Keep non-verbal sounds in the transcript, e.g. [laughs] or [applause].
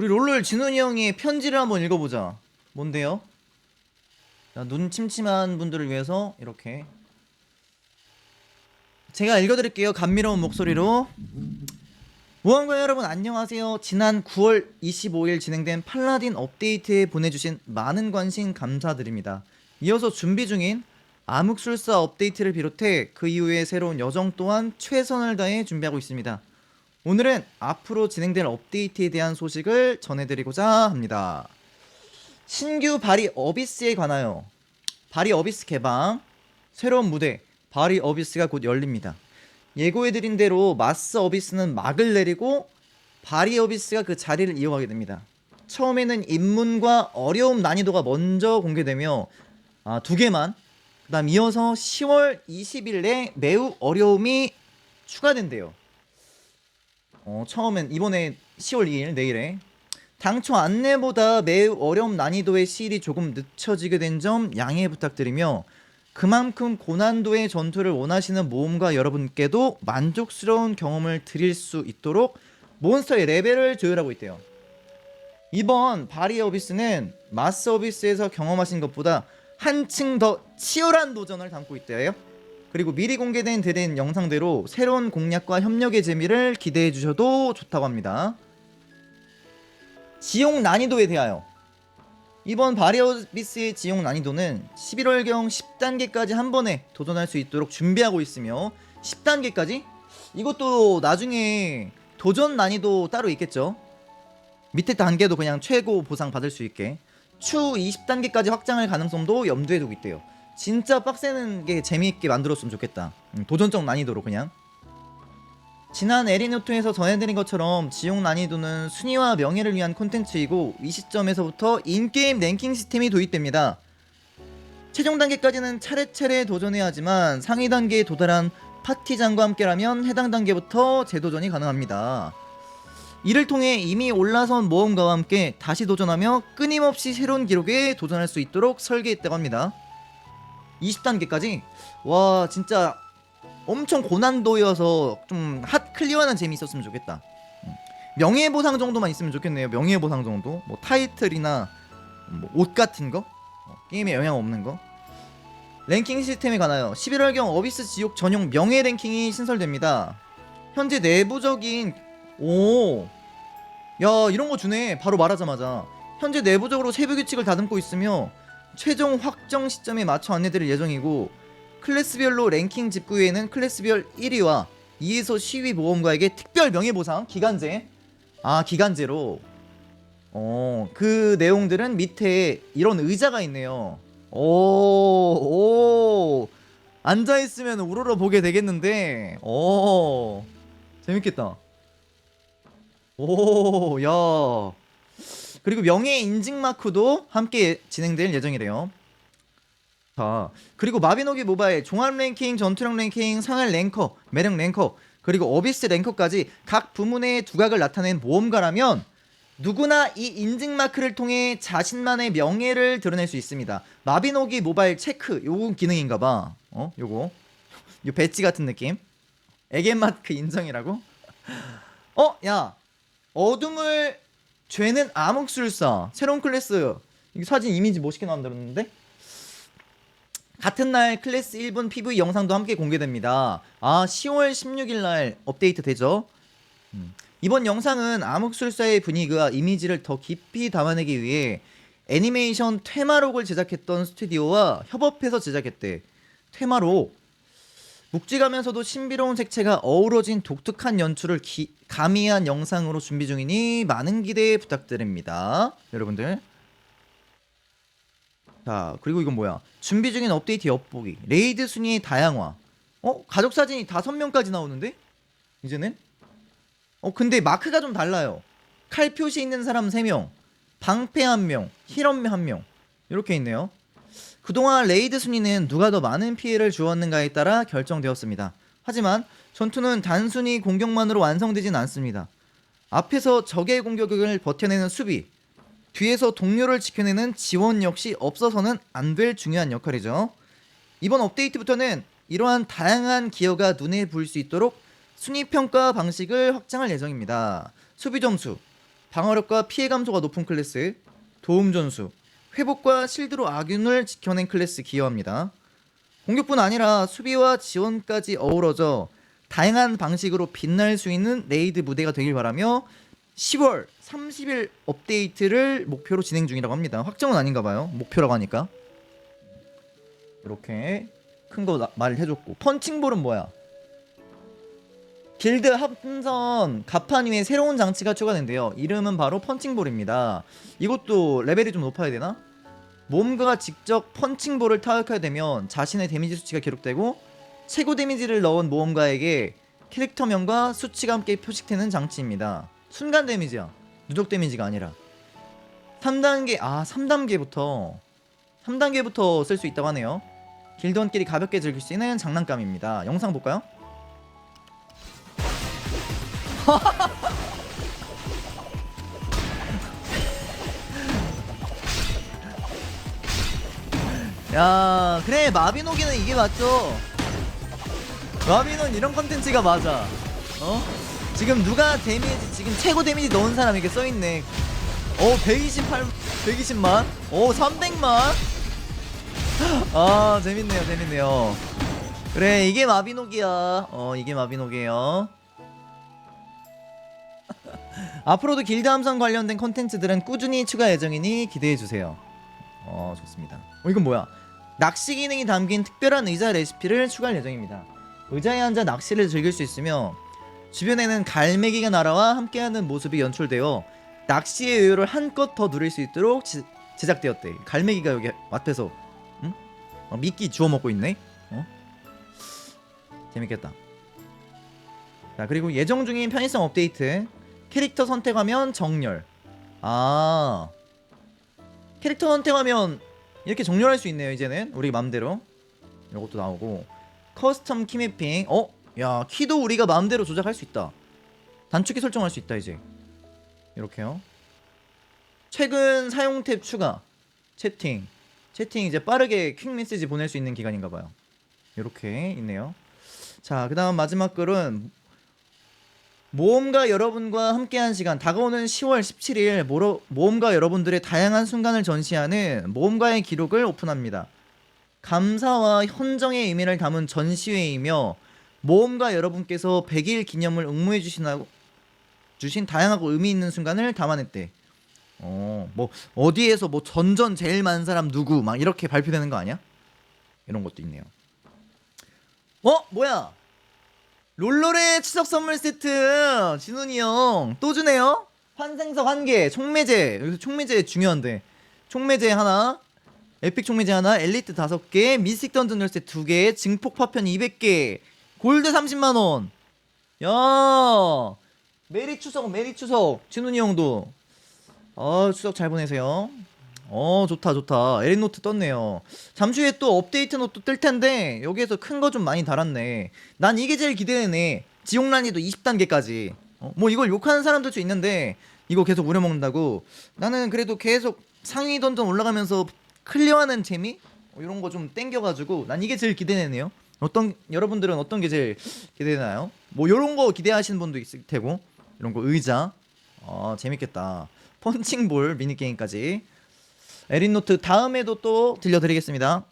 우리 롤롤 진훈이 형의 편지를 한번 읽어보자. 뭔데요? 자, 눈 침침한 분들을 위해서 이렇게 제가 읽어드릴게요. 감미로운 목소리로. 무한과 여러분 안녕하세요. 지난 9월 25일 진행된 팔라딘 업데이트에 보내주신 많은 관심 감사드립니다. 이어서 준비 중인 암흑술사 업데이트를 비롯해 그 이후에 새로운 여정 또한 최선을 다해 준비하고 있습니다. 오늘은 앞으로 진행될 업데이트에 대한 소식을 전해드리고자 합니다. 신규 바리 어비스에 관하여 바리 어비스 개방 새로운 무대 바리 어비스가 곧 열립니다. 예고해드린 대로 마스 어비스는 막을 내리고 바리 어비스가 그 자리를 이어가게 됩니다. 처음에는 입문과 어려움 난이도가 먼저 공개되며 아, 두 개만 그다음 이어서 10월 20일에 매우 어려움이 추가된대요. 어, 처음엔 이번에 10월 2일 내일에 당초 안내보다 매우 어려운 난이도의 시일이 조금 늦춰지게 된 점 양해 부탁드리며 그만큼 고난도의 전투를 원하시는 모험가 여러분께도 만족스러운 경험을 드릴 수 있도록 몬스터의 레벨을 조율하고 있대요. 이번 바리 어비스는 마스 어비스에서 경험하신 것보다 한층 더 치열한 도전을 담고 있대요. 그리고 미리 공개된 드린 영상대로 새로운 공략과 협력의 재미를 기대해 주셔도 좋다고 합니다. 지용 난이도에 대하여 이번 바리어비스의 지용 난이도는 11월경 10단계까지 한 번에 도전할 수 있도록 준비하고 있으며 10단계까지 이것도 나중에 도전 난이도 따로 있겠죠. 밑에 단계도 그냥 최고 보상 받을 수 있게 추 20단계까지 확장할 가능성도 염두에 두고 있대요. 진짜 빡세는 게 재미있게 만들었으면 좋겠다. 음, 도전적 난이도로 그냥. 지난 에리노트에서 전해드린 것처럼 지용 난이도는 순위와 명예를 위한 콘텐츠이고 이 시점에서부터 인게임 랭킹 시스템이 도입됩니다. 최종 단계까지는 차례차례 도전해야 하지만 상위 단계에 도달한 파티장과 함께라면 해당 단계부터 재도전이 가능합니다. 이를 통해 이미 올라선 모험가와 함께 다시 도전하며 끊임없이 새로운 기록에 도전할 수 있도록 설계했다고 합니다. 20단계까지 와 진짜 엄청 고난도여서 좀 핫 클리어하는 재미 있었으면 좋겠다. 음. 명예보상 정도만 있으면 좋겠네요. 명예보상 정도. 뭐 타이틀이나 뭐 옷 같은 거 어, 게임에 영향 없는 거. 랭킹 시스템에 관하여 11월경 어비스 지옥 전용 명예 랭킹이 신설됩니다. 현재 내부적인 오, 야 이런 거 주네. 바로 말하자마자 현재 내부적으로 세부 규칙을 다듬고 있으며 최종 확정 시점에 맞춰 안내드릴 예정이고 클래스별로 랭킹 집구에는 클래스별 1위와 2에서 10위 모험가에게 특별 명예보상 기간제. 아 기간제로. 어 그 내용들은 밑에 이런 의자가 있네요. 오오. 앉아있으면 우러러 보게 되겠는데. 오 재밌겠다. 오야 그리고 명예 인증 마크도 함께 진행될 예정이래요 자, 그리고 마비노기 모바일 종합 랭킹, 전투력 랭킹, 상할 랭커, 매력 랭커, 그리고 어비스 랭커까지 각 부문의 두각을 나타낸 모험가라면 누구나 이 인증 마크를 통해 자신만의 명예를 드러낼 수 있습니다. 마비노기 모바일 체크 요거 기능인가 봐. 어? 요거. 요 배지 같은 느낌. 에겐 마크 인정이라고? [laughs] 어, 야. 어둠을 죄는 암흑술사 새로운 클래스. 이 사진 이미지 멋있게 만들었는데? 같은 날 클래스 1분 PV 영상도 함께 공개됩니다. 아, 10월 16일 날 업데이트 되죠? 음. 이번 영상은 암흑술사의 분위기와 이미지를 더 깊이 담아내기 위해 애니메이션 테마록을 제작했던 스튜디오와 협업해서 제작했대. 테마록. 묵직하면서도 신비로운 색채가 어우러진 독특한 연출을 기, 가미한 영상으로 준비 중이니 많은 기대 부탁드립니다. 여러분들. 자 그리고 이건 뭐야? 준비 중인 업데이트 엿보기. 레이드 순위의 다양화. 어? 가족 사진이 다섯 명까지 나오는데? 이제는? 어 근데 마크가 좀 달라요. 칼 표시 있는 사람 3명 방패 1명 힐업 1명. 이렇게 있네요 그동안 레이드 순위는 누가 더 많은 피해를 주었는가에 따라 결정되었습니다 하지만 전투는 단순히 공격만으로 완성되진 않습니다 앞에서 적의 공격을 버텨내는 수비 뒤에서 동료를 지켜내는 지원 역시 없어서는 안 될 중요한 역할이죠. 이번 업데이트부터는 이러한 다양한 기여가 눈에 보일 수 있도록 순위 평가 방식을 확장할 예정입니다. 수비 점수 방어력과 피해 감소가 높은 클래스, 도움 전수, 회복과 실드로 악윤을 지켜낸 클래스 기여합니다. 공격뿐 아니라 수비와 지원까지 어우러져 다양한 방식으로 빛날 수 있는 레이드 무대가 되길 바라며 10월 30일 업데이트를 목표로 진행 중이라고 합니다. 확정은 아닌가 봐요. 목표라고 하니까. 이렇게 큰 거 말을 해줬고 펀칭볼은 뭐야? 길드 합선 가판 위에 새로운 장치가 추가된대요. 이름은 바로 펀칭볼입니다. 이것도 레벨이 좀 높아야 되나? 몸과 직접 펀칭볼을 타격해야 되면 자신의 데미지 수치가 기록되고 최고 데미지를 넣은 모험가에게 캐릭터명과 수치가 함께 표식되는 장치입니다. 순간 데미지야. 누적 데미지가 아니라. 3단계 아 3단계부터 3단계부터 쓸 수 있다고 하네요. 길드원끼리 가볍게 즐길 수 있는 장난감입니다. 영상 볼까요? [laughs] 야 그래 마비노기는 이게 맞죠? 마비노는 이런 컨텐츠가 맞아. 어? 지금 누가 데미지 지금 최고 데미지 넣은 사람 이렇게 써있네. 어 128, 120만? 어 300만? [gasps] 아 재밌네요 재밌네요. 그래 이게 마비노기야. 어 이게 마비노기예요 앞으로도 길드 함성 관련된 컨텐츠들은 꾸준히 추가 예정이니 기대해 주세요. 어 좋습니다. 어 이건 뭐야? 낚시 기능이 담긴 특별한 의자 레시피를 추가할 예정입니다. 의자에 앉아 낚시를 즐길 수 있으며 주변에는 갈매기가 날아와 함께하는 모습이 연출되어 낚시의 여유를 한껏 더 누릴 수 있도록 지- 제작되었대. 갈매기가 여기 앞에서 응? 어, 미끼 주워 먹고 있네? 어? 재밌겠다. 자 그리고 예정 중인 편의성 업데이트 캐릭터 선택하면 정렬. 아. 캐릭터 선택하면 이렇게 정렬할 수 있네요 이제는. 우리 맘대로. 이것도 나오고. 커스텀 키매핑. 어? 야 키도 우리가 마음대로 조작할 수 있다. 단축키 설정할 수 있다 이제. 이렇게요. 최근 사용 탭 추가. 채팅. 채팅 이제 빠르게 퀵 메시지 보낼 수 있는 기간인가 봐요. 이렇게 있네요. 자 그 다음 마지막 글은 모험가 여러분과 함께한 시간 다가오는 10월 17일 모로, 모험가 여러분들의 다양한 순간을 전시하는 모험가의 기록을 오픈합니다. 감사와 헌정의 의미를 담은 전시회이며 모험가 여러분께서 100일 기념을 응모해 주시나 주신 다양하고 의미 있는 순간을 담아냈대. 어, 뭐 어디에서 뭐 전전 제일 많은 사람 누구 막 이렇게 발표되는 거 아니야? 이런 것도 있네요. 어, 뭐야? 롤롤의 추석 선물 세트. 진훈이 형 또 주네요. 환생석 한개 총매제. 여기서 총매제 중요한데. 총매제 하나 에픽 총매제 하나 엘리트 다섯 개 미스틱 던전 열쇠 두개 증폭 파편 200개 골드 30만원. 야 메리 추석 메리 추석. 진훈이 형도. 어 추석 잘 보내세요 어 좋다 좋다. 에릭노트 떴네요. 잠시 후에 또 업데이트 노트 뜰 텐데 여기에서 큰 거 좀 많이 달았네. 난 이게 제일 기대되네. 지옥 난이도 20단계까지. 어, 뭐 이걸 욕하는 사람들 수 있는데 이거 계속 우려먹는다고. 나는 그래도 계속 상위 던전 올라가면서 클리어하는 재미? 어, 이런 거 좀 땡겨가지고 난 이게 제일 기대되네요. 어떤 여러분들은 어떤 게 제일 기대되나요? 뭐 이런 거 기대하시는 분도 있을 테고 이런 거 의자. 어 재밌겠다. 펀칭볼 미니게임까지 에린노트 다음에도 또 들려드리겠습니다.